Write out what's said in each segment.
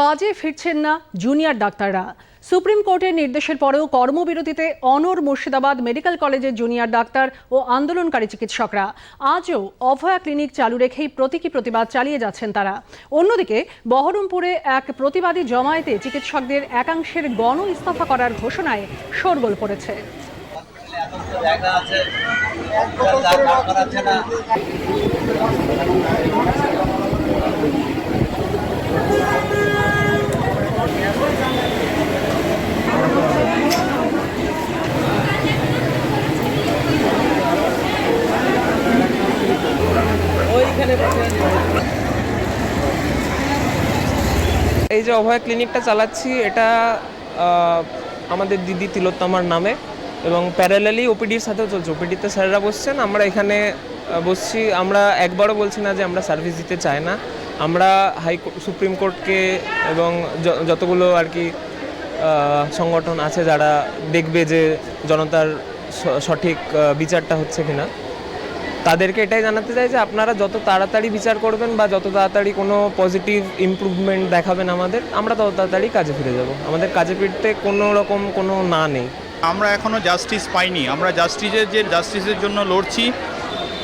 কাজে ফিরছেন না জুনিয়র ডাক্তাররা। সুপ্রিম কোর্টের নির্দেশের পরেও কর্মবিরতিতে অনর মুর্শিদাবাদ মেডিকেল কলেজের জুনিয়র ডাক্তার ও আন্দোলনকারী চিকিৎসকরা। আজও অভয়া ক্লিনিক চালু রেখেই প্রতীকী প্রতিবাদ চালিয়ে যাচ্ছেন তারা। অন্যদিকে, বহরমপুরে এক প্রতিবাদী জমায়েতে চিকিৎসকদের একাংশের গণ ইস্তফা করার ঘোষণায় শোরগোল পড়েছে। জায়গা আছে এই যে অভয় ক্লিনিকটা চালাচ্ছি, এটা আমাদের দিদি তিলোত্তমার নামে এবং প্যারালালি ওপিডির সাথেও চলছে। ওপিডিতে স্যাররা বসছেন, আমরা এখানে বসছি। আমরা একবারও বলছি না যে আমরা সার্ভিস দিতে চাই না। আমরা হাই সুপ্রিম কোর্টকে এবং যতগুলো আর কি সংগঠন আছে যারা দেখবে যে জনতার সঠিক বিচারটা হচ্ছে কিনা। তাদেরকে এটাই জানাতে চাই যে আপনারা যত তাড়াতাড়ি বিচার করবেন বা যত তাড়াতাড়ি কোনো পজিটিভ ইমপ্রুভমেন্ট দেখাবেন আমাদের, আমরা তত তাড়াতাড়ি কাজে ফিরে যাব। আমাদের কাজে ফিরতে কোনো রকম কোনো না নেই। আমরা এখনও জাস্টিস পাইনি। আমরা জাস্টিসের যে জাস্টিসের জন্য লড়ছি,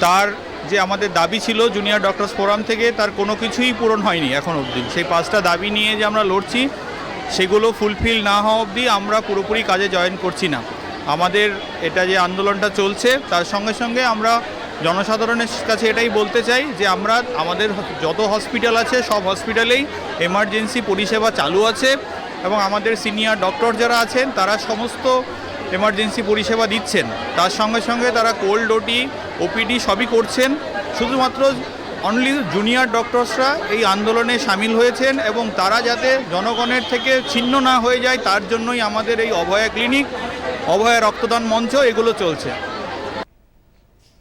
তার যে আমাদের দাবি ছিল জুনিয়র ডক্টরস ফোরাম থেকে, তার কোনো কিছুই পূরণ হয়নি এখন অবধি। সেই পাঁচটা দাবি নিয়ে যে আমরা লড়ছি, সেগুলো ফুলফিল না হওয়া অবধি আমরা পুরোপুরি কাজে জয়েন করছি না। আমাদের এটা যে আন্দোলনটা চলছে, তার সঙ্গে সঙ্গে আমরা জনসাধারণের কাছে এটাই বলতে চাই যে আমরা আমাদের যত হসপিটাল আছে, সব হসপিটালেই এমার্জেন্সি পরিষেবা চালু আছে এবং আমাদের সিনিয়র ডক্টর যারা আছেন, তারা সমস্ত এমার্জেন্সি পরিষেবা দিচ্ছেন। তার সঙ্গে সঙ্গে তারা কোল্ড ওটি, ওপিডি সবই করছেন। শুধুমাত্র অনলি জুনিয়র ডক্টরসরা এই আন্দোলনে সামিল হয়েছেন এবং তারা যাতে জনগণের থেকে ছিন্ন না হয়ে যায়, তার জন্যই আমাদের এই অভয়া ক্লিনিক, অভয়া রক্তদান মঞ্চ এগুলো চলছে।